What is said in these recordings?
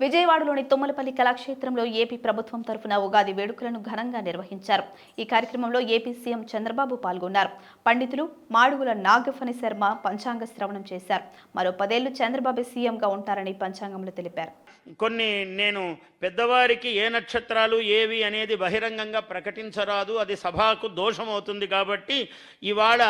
విజయవాడలోని తుమ్మలపల్లి కళాక్షేత్రంలో ఏపీ ప్రభుత్వం తరఫున ఉగాది వేడుకలను ఘనంగా నిర్వహించారు. ఈ కార్యక్రమంలో ఏపీ సీఎం చంద్రబాబు పాల్గొన్నారు. పండితులు మాడుగుల నాగఫణి శర్మ పంచాంగ శ్రవణం చేశారు. మరో పదేళ్ళు చంద్రబాబు సీఎంగా ఉంటారని పంచాంగంలో తెలిపారు. కొన్ని నేను పెద్దవారికి ఏ నక్షత్రాలు ఏవి అనేది బహిరంగంగా ప్రకటించరాదు. అది సభకు దోషమవుతుంది కాబట్టి ఇవాళ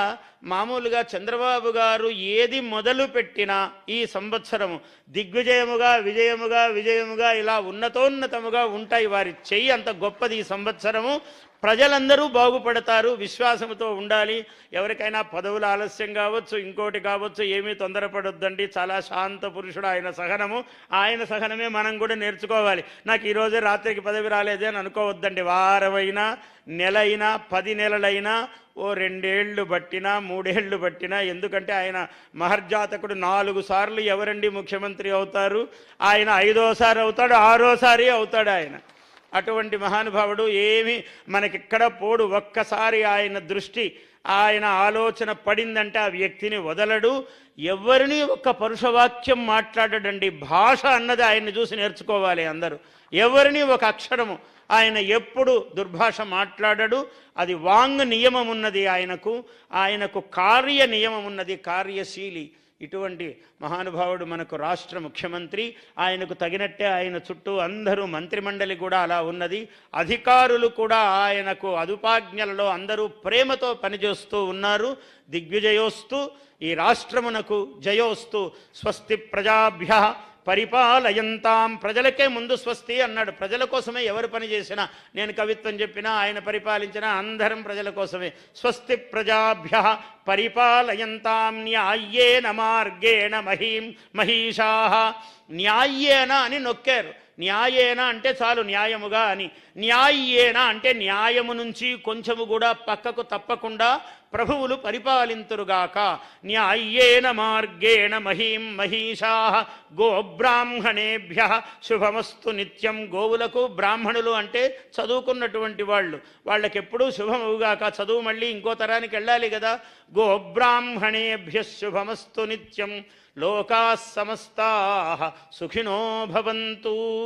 మామూలుగా చంద్రబాబు గారు ఏది మొదలు పెట్టినా ఈ సంవత్సరము దిగ్విజయముగా విజయముగా విజయముగా ఇలా ఉన్నతోన్నతముగా ఉంటాయి వారి చెయ్యి. అంత గొప్పది ఈ సంవత్సరము. ప్రజలందరూ బాగుపడతారు విశ్వాసంతో ఉండాలి. ఎవరికైనా పదవులు ఆలస్యం కావచ్చు ఇంకోటి కావచ్చు ఏమీ తొందరపడొద్దండి. చాలా శాంత పురుషుడు ఆయన సహనము. ఆయన సహనమే మనం కూడా నేర్చుకోవాలి. నాకు ఈరోజే రాత్రికి పదవి రాలేదే అని అనుకోవద్దండి. వారమైనా నెల అయినా పది నెలలైనా ఓ రెండేళ్ళు బట్టినా మూడేళ్ళు బట్టినా ఎందుకంటే ఆయన మహర్జాతకుడు నాలుగు సార్లు ఎవరండి ముఖ్యమంత్రి అవుతారు? ఆయన ఐదోసారి అవుతాడు ఆరోసారి అవుతాడు ఆయన. అటువంటి మహానుభావుడు ఏమి మనకిక్కడ పోడు. ఒక్కసారి ఆయన దృష్టి ఆయన ఆలోచన పడిందంటే ఆ వ్యక్తిని వదలడు. ఎవరిని ఒక్క పరుషవాక్యం మాట్లాడడండి. భాష అన్నది ఆయన్ని చూసి నేర్చుకోవాలి అందరూ. ఎవరిని ఒక అక్షరము. ఆయన ఎప్పుడు దుర్భాష మాట్లాడడు. అది వాంగ్ నియమం ఉన్నది ఆయనకు. ఆయనకు కార్య నియమం ఉన్నది కార్యశీలి. ఇటువంటి మహానుభావుడు మనకు రాష్ట్ర ముఖ్యమంత్రి. ఆయనకు తగినట్టే ఆయన చుట్టూ అందరూ మంత్రిమండలి కూడా అలా ఉన్నది. అధికారులు కూడా ఆయనకు అదుపాజ్ఞలలో అందరూ ప్రేమతో పనిచేస్తూ ఉన్నారు దిగ్విజయోస్తు ఈ రాష్ట్రమునకు జయోస్తు స్వస్తి ప్రజాభ్య పరిపాలయంతాం ప్రజలకే ముందు స్వస్తి అన్నాడు. ప్రజల కోసమే ఎవరు పని చేసినా నేను కవిత్వం చెప్పినా ఆయన పరిపాలించినా అందరం ప్రజల కోసమే. స్వస్తి ప్రజాభ్య పరిపాలయంతాం న్యాయ్యేన మార్గేణ మహీం మహిషా. న్యాయేన అని నొక్కారు. న్యాయేన అంటే చాలు న్యాయముగా అని. న్యాయేన అంటే న్యాయము నుంచి కొంచెము కూడా పక్కకు తప్పకుండా ప్రభువులు పరిపాలింతురుగాక. న్యాయ్యేన మార్గేణ మహీం మహిషా గోబ్రాహ్మణేభ్య శుభమస్తు నిత్యం. గోవులకు బ్రాహ్మణులు అంటే చదువుకున్నటువంటి వాళ్ళు. వాళ్ళకి ఎప్పుడూ శుభమవుగాక చదువు మళ్ళీ ఇంకో తరానికి వెళ్ళాలి కదా. గోబ్రాహ్మణేభ్య శుభమస్తు నిత్యం. లోకా సమస్తా సుఖినో భవంతు.